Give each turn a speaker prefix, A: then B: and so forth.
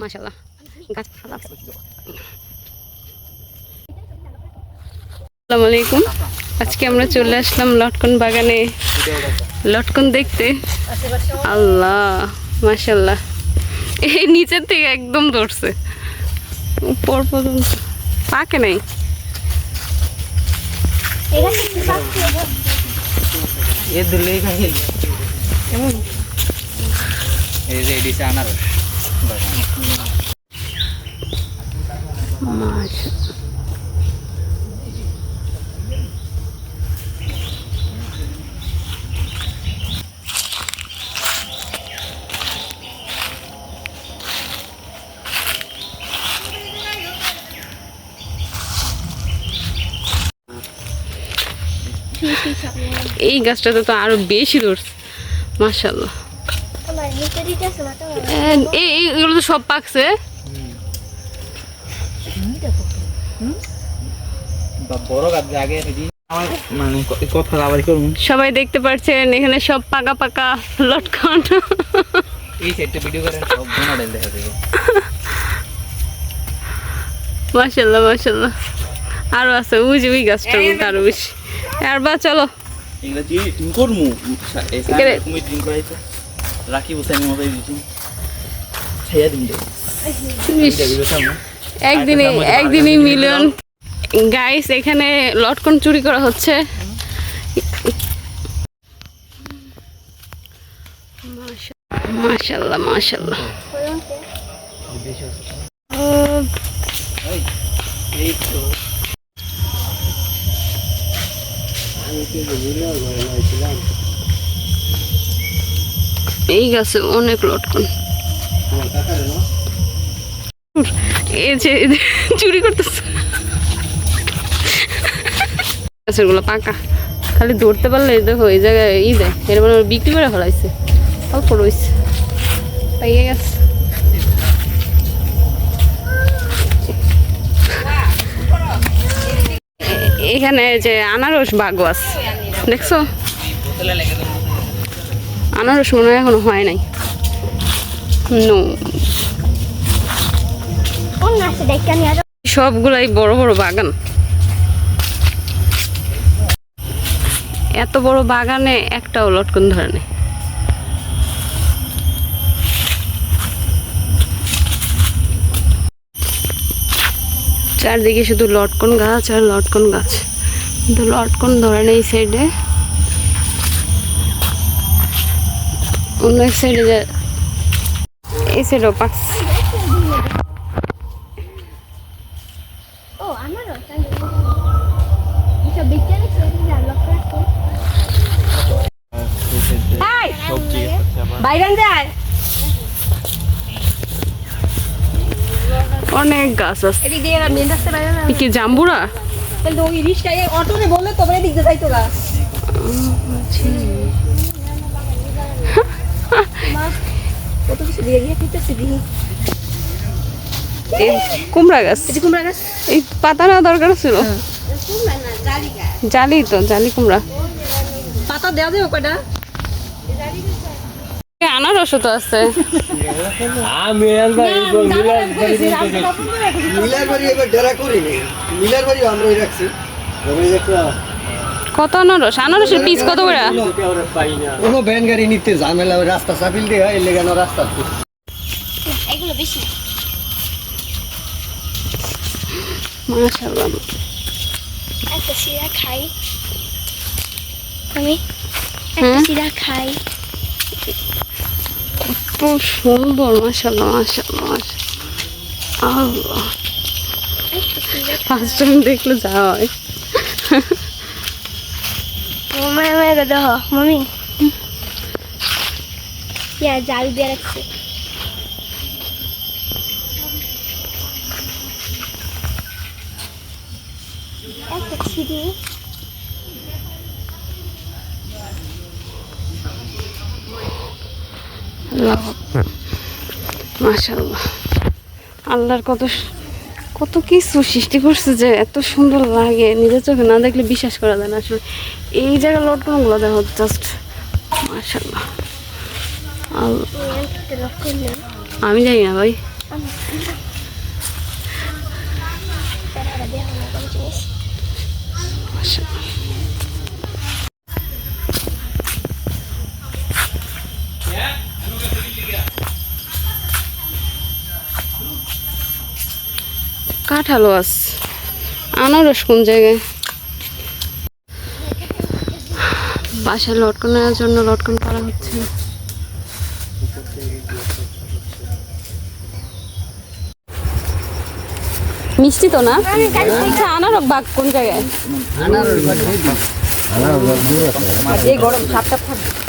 A: মাশাল্লাহ গাছপালা আসসালামু আলাইকুম। আজকে আমরা চলে আসলাম লটকন বাগানে। লটকন দেখতে। আল্লাহ মাশাল্লাহ এই নিচের থেকে একদম ধরছে। উপর পর্যন্ত। পাকে নাই।
B: এ ধরলেই খাইল। এই যে এডিসে আনারস।
A: মাশা এই গাছটাতে তো আরও বেশি ধরছে এই- এগুলো তো সব পাকছে। সবাই দেখতে পাচ্ছেন এখানে সব পাকা পাকা লটকন। মাশাল্লাহ মাশাল্লাহ আরও আছে ওই গাছটার মধ্যে আরও বেশি। আর বা চলো।
B: করমু? তুমি করাইছো। রাখি বসাই মতো দিছি ছাইয়া দিন
A: একদিনে একদিনই মিলিয়ন গাইস এখানে লটকন চুরি করা হচ্ছে। মাশাল্লাহ মাশাল্লাহ
B: এই তো
A: এই গাছে অনেক লটকন। এই যে চুরি করতেছে। গাছেরগুলো পাকা। খালি ধরতে পারলে দেখো, এই জায়গায় ই দেয়। এর মানে বিক্রি করে ফেলাইছে। অল্প রয়েছে। পাইয়ে গেছে। এখানে যে আনারস বাগো আছে। দেখছ? আনারস মনে হয় এখনও হয় নাই। নো। সবগুলাই বড় বড় বাগান। এত বড় বাগানে একটাও লটকন ধরে নেই। চারদিকে শুধু লটকন গাছ আর লটকন গাছ। কিন্তু লটকন ধরে নেই সাইডে অন্য এক সাইডে যে এই! সাইডেও পাক
C: বাইরান যায়।
A: অনেক গাছ আছে।
C: এদিক দিয়ে মেন রাস্তা
A: কি জাম্বুরা?
C: তাহলে ওই রিক্সায় অটোরে বললে তবে এদিক দিয়ে যাইতো গা
A: কুমড়া গাছ।
C: এই কুমড়া গাছ।
A: এই পাতা না দরকার ছিল। জালি তো জালি কুমড়া।
C: পাতা দেওয়া যাবে কয়টা?
A: এ, আনারসও তো আছে।
D: মিলার বাড়ি এবার ডেরা করিনি। মিলার বাড়ি আমরা রাখছি।
A: কত আনারস? আনারসের পিস কত করে?
D: কোনো ভ্যান গাড়ি নিতে ঝামেলা রাস্তা চাপিল দিয়ে হয় এলে কেন রাস্তা?
C: এগুলো বেশি।
A: মাশাআল্লাহ।
C: একটা সিরা খাই। আমি
A: হ্যাঁ?
C: সিরা খাই।
A: তো সুন্দর মাশাআল্লাহ মাশাআল্লাহ মাশাআল্লাহ। আল্লাহ ফার্স্ট টাইম দেখলে যা হয়।
C: মামা আমার দেহ মামি। ইয়া জাল দিয়ে রাখছে। একটা ছিঁড়ি।
A: মাশাআল্লাহ। আল্লাহর কত কত কিছু সৃষ্টি করছে যে এত সুন্দর লাগে, নিজের চোখে না দেখলে বিশ্বাস করা যায় না আসলে। এই জায়গার লটকনগুলো দেখো জাস্ট
C: নেই
A: আমি জানি না ভাই। কাঁঠালও আছে। আনারস কোন জায়গায়? বাসায় লটকনের জন্য লটকন করা হচ্ছে। মিষ্টি তো না? আচ্ছা আনারস বাগ কোন জায়গায়?
E: এই গরম সাপটা থাকবে